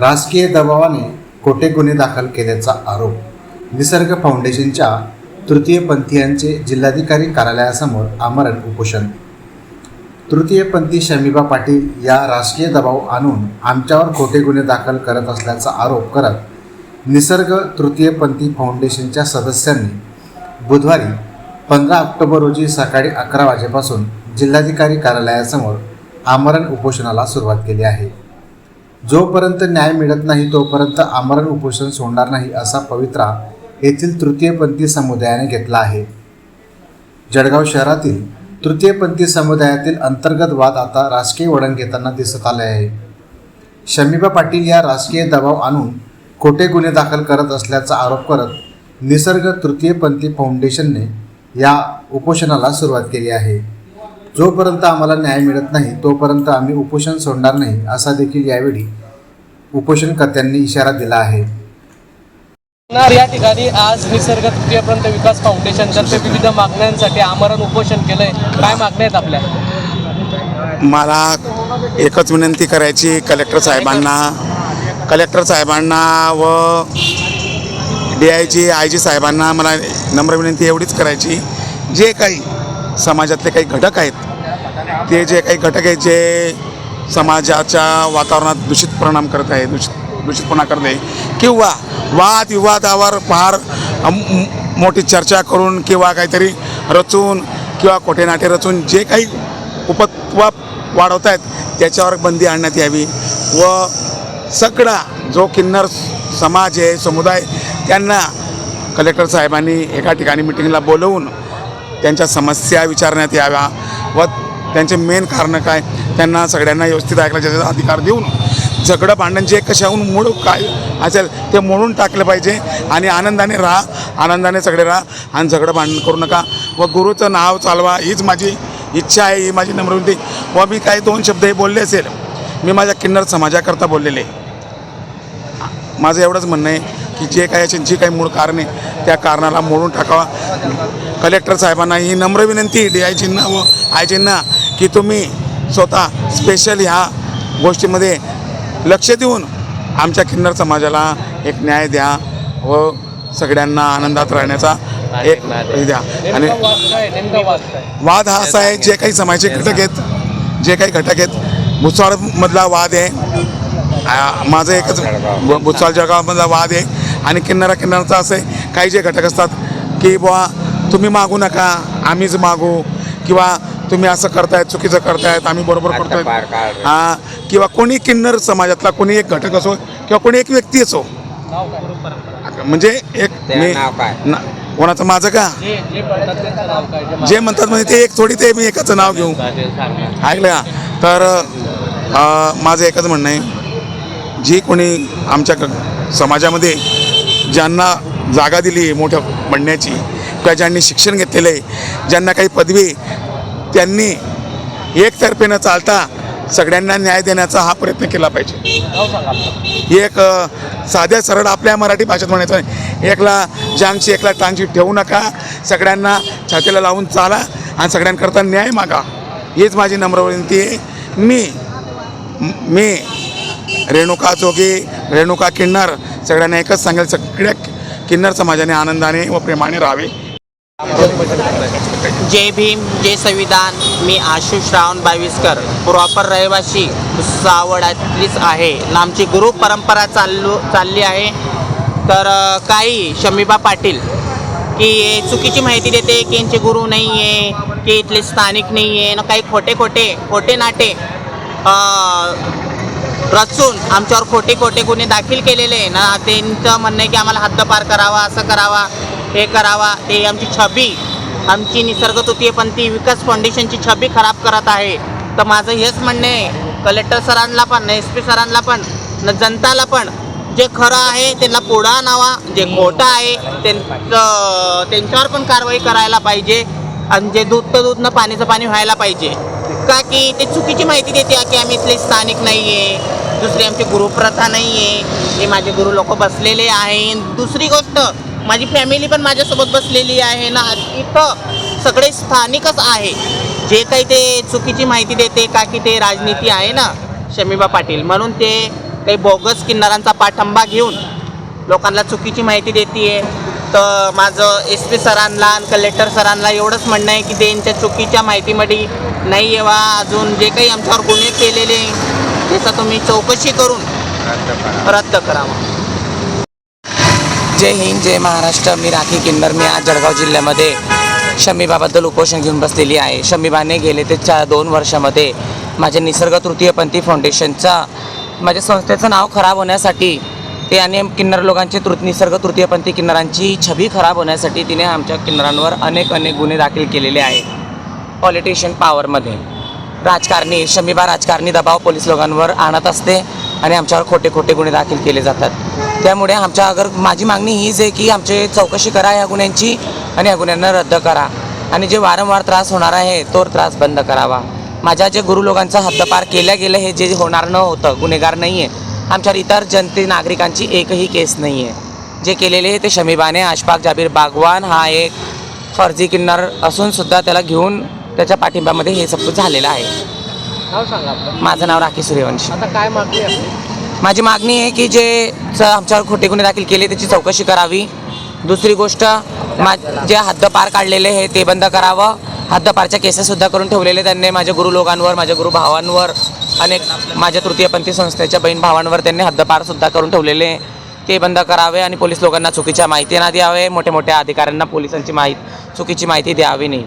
राजकीय दबावाने खोटे गुन्हे दाखल केल्याचा आरोप. निसर्ग फाउंडेशनच्या तृतीयपंथीयांचे जिल्हाधिकारी कार्यालयासमोर आमरण उपोषण. तृतीयपंथी शमीबा पाटील या राजकीय दबाव आणून आमच्यावर खोटे गुन्हे दाखल करत असल्याचा आरोप करत निसर्ग तृतीयपंथी फाउंडेशनच्या सदस्यांनी बुधवारी पंधरा ऑक्टोबर रोजी सकाळी अकरा वाजेपासून जिल्हाधिकारी कार्यालयासमोर आमरण उपोषणाला सुरुवात केली आहे. जोपर्यंत न्याय मिळत नाही तोपर्यंत आमरण उपोषण सोडणार नाही असा पवित्रा येथील तृतीयपंथी समुदायाने घेतला आहे. जळगाव शहरातील तृतीयपंथी समुदायातील अंतर्गत वाद आता राजकीय वळण घेताना दिसत आले आहे. शमीबा पाटील या राजकीय दबाव आणून खोटे गुन्हे दाखल करत असल्याचा आरोप करत निसर्ग तृतीयपंथी फाउंडेशनने या उपोषणाला सुरुवात केली आहे. जोपर्यंत आम्हाला न्याय मिळत नाही तोपर्यंत आम्ही उपोषण सोडणार नाही असा देखील यावेळी उपोषणकर्त्यांनी इशारा दिला आहे. या ठिकाणी आज निसर्ग तृतीयपर्यंत विकास फाउंडेशन तर्फे विविध मागण्यांसाठी आमरण उपोषण केलंय. काय मागण्या आहेत आपल्या? मला एकच विनंती करायची कलेक्टर साहेबांना. कलेक्टर साहेबांना व D I G I G साहेबांना मला नम्र विनंती एवढीच करायची जे काही समाजातले काही घटक आहेत ते जे काही घटक आहेत जे समाजाच्या वातावरणात दूषित परिणाम करत आहे दूषित दूषितपणा करत आहे किंवा वादविवादावर फार मोठी चर्चा करून किंवा काहीतरी रचून किंवा कोटेनाटे रचून जे काही उपत्वा वाढवत आहेत त्याच्यावर बंदी आणण्यात यावी. व सगळा जो किन्नर समाज आहे समुदाय त्यांना कलेक्टर साहेबांनी एका ठिकाणी मिटिंगला बोलवून त्यांच्या समस्या विचारण्यात याव्या व त्यांचे मेन कारणं काय? त्यांना सगळ्यांना व्यवस्थित ऐकण्याचा अधिकार देऊन झगडं भांडण जे कशाहून मूळ काय असेल ते मोडून टाकलं पाहिजे आणि आनंदाने राहा आनंदाने सगळे राहा आणि झगडं भांडण करू नका व गुरुचं नाव चालवा. हीच माझी इच्छा आहे ही माझी नम्रविनंती व मी काही दोन शब्द हे बोलले असेल मी माझ्या किन्नर समाजाकरता बोललेले माझं एवढंच म्हणणं आहे की जे काही असे जी काही मूळ कारण आहे त्या कारणाला मोडून टाकावा. कलेक्टर साहेबांना ही नम्र विनंती डी आय जींना व आय जींना की तुम्ही स्वतः स्पेशल ह्या गोष्टीमध्ये लक्ष देऊन आमच्या किन्नर समाजाला एक न्याय द्या व सगळ्यांना आनंदात राहण्याचा एक द्या. आणि वाद हा असा आहे जे काही समाजाचे घटक आहेत जे काही घटक आहेत भुसावळमधला वाद आहे. माझं एकच भु- भुसावळ जळगावमधला वाद आहे. आणि किन्नरा किन्नराचा असं काही जे घटक असतात की बुवा तुम्ही मागू नका आम्हीच मागू. किंवा तुम्ही असं करतायत चुकीचं करतायत आम्ही बरोबर करतोय. हा किंवा कोणी किन्नर समाजातला कोणी एक घटक असो किंवा कोणी एक व्यक्ती असो. म्हणजे एक मी ना- कोणाचं माझं का? जे जे म्हणतात म्हणजे ते एक थोडी ते मी एकाचं नाव घेऊ. ऐकलं का? तर माझं एकच म्हणणं आहे. जी कोणी आमच्या क- समाजामध्ये ज्यांना जागा दिली मोठ्या म्हणण्याची किंवा ज्यांनी शिक्षण घेतलेलं आहे ज्यांना काही पदवी त्यांनी एकतर्फे न चालता सगळ्यांना न्याय देण्याचा हा प्रयत्न केला पाहिजे. एक साध्या सरळ आपल्या मराठी भाषेत म्हणायचं नाही. एकला जांगची एकला टांगची ठेवू नका सगळ्यांना छातीला लावून चाला आणि सगळ्यांकरता न्याय मागा. हीच माझी नम्र विनंती आहे. मी मी रेणुका जोगी रेणुका किन्नर सगळ्यांना एकच सांगेल सगळ्या किन्नर समाजाने आनंदाने व प्रेमाने राहावे. जय भीम जय संविधान. मी आशु श्रावण बावीसकर. प्रॉपर रहिवासी सावडातलीच आहे. आमची गुरु परंपरा चालू चालली आहे. तर काही शमीबा पाटील की चुकीची माहिती देते की यांचे गुरु नाही आहे की इथले स्थानिक नाही आहे ना काही खोटे खोटे खोटे नाटे रचून आमच्यावर खोटे खोटे गुन्हे दाखल केलेले आहे. ना त्यांचं म्हणणं आहे की आम्हाला हद्दपार करावा असं करावा. हे करावा ते आमची छबी आमची निसर्ग ती विकास फाउंडेशनची छबी खराब करत आहे. तर माझं हेच म्हणणं आहे कलेक्टर सरांना पण एस पी सरांना पण न जनताला पण जे खरं आहे त्यांना पुढा आणावा जे खोटं आहे त्यांचं त्यांच्यावर पण कारवाई करायला पाहिजे आणि जे दूध तर दूध न पाणीचं पाणी व्हायला पाहिजे. का की ते चुकीची माहिती देते की आम्ही इथले स्थानिक नाही आहे दुसरी आमची गुरुप्रथा नाही आहे हे माझे गुरु लोक बसलेले आहे दुसरी गोष्ट माझी फॅमिली पण माझ्यासोबत बसलेली आहे ना. इथं सगळे स्थानिकच आहे. जे काही ते चुकीची माहिती देते का की ते राजनीती आहे ना शमीबा पाटील. म्हणून ते काही बोगस किन्नरांचा पाठिंबा घेऊन लोकांना चुकीची माहिती देते तर माझं एस पी सरांना आणि कलेक्टर सरांना एवढंच म्हणणं आहे की त्यांच्या चुकीच्या माहितीमध्ये नाही येवा. अजून जे काही आमच्यावर गुन्हे केलेले त्याचा तुम्ही चौकशी करून रद्द करावा जय हिंद जय महाराष्ट्र. मी राखी किन्नर. मी आज जळगाव जिल्ह्यामध्ये शमीबाबद्दल उपोषण घेऊन बसलेली आहे. शमीबाने गेले ते चार दोन वर्षामध्ये माझ्या निसर्ग तृतीयपंथी फाउंडेशनचा माझ्या संस्थेचं नाव खराब होण्यासाठी ते आणि किन्नर लोकांची तृ निसर्ग तृतीयपंथी किन्नरांची छबी खराब होण्यासाठी तिने आमच्या किन्नरांवर अनेक अनेक गुन्हे दाखल केलेले आहे पॉलिटिशियन पॉवरमध्ये राजकारणी शमीबा राजकारणी दबाव पोलीस लोकांवर आणत असते. आणि आमच्यावर खोटे खोटे गुन्हे दाखल केले जातात. त्यामुळे आमच्या अगर माझी मागणी हीच आहे की आमचे चौकशी करा या गुन्ह्यांची आणि या गुन्ह्यांना रद्द करा. आणि जे वारंवार त्रास होणार आहे तो त्रास बंद करावा. माझ्या जे गुरु लोकांचा हद्दपार केल्या गेलं हे जे होणार न होतं गुन्हेगार नाही आहे आमच्यावर इतर जनते नागरिकांची एकही केस नाही आहे जे केलेले आहे ते शमीबाने आशफाक जाबीर बागवान हा एक फर्जी किन्नर असूनसुद्धा त्याला घेऊन त्याच्या पाठिंब्यामध्ये हे सब झालेलं आहे. नाव सांगा आपलं. माझं नाव राखी सूर्यवंशी. आता काय मागणी आहे? आपली माझी मागणी आहे की जे आमच्यावर खोटे गुन्हे दाखल केले त्याची चौकशी करावी. दुसरी गोष्ट मा जे हद्दपार काढलेले आहे ते बंद करावं. हद्दपारच्या केसेससुद्धा करून ठेवलेले त्यांनी माझ्या गुरु लोकांवर माझ्या गुरु भावांवर अनेक माझ्या तृतीयपंथी संस्थेच्या बहीण भावांवर त्यांनी हद्दपारसुद्धा करून ठेवलेले. आहे. ते बंद करावे आणि पोलीस लोकांना चुकीच्या माहिती ना द्यावे. मोठ्या मोठ्या अधिकाऱ्यांना पोलिसांची माहिती चुकीची माहिती द्यावी नाही.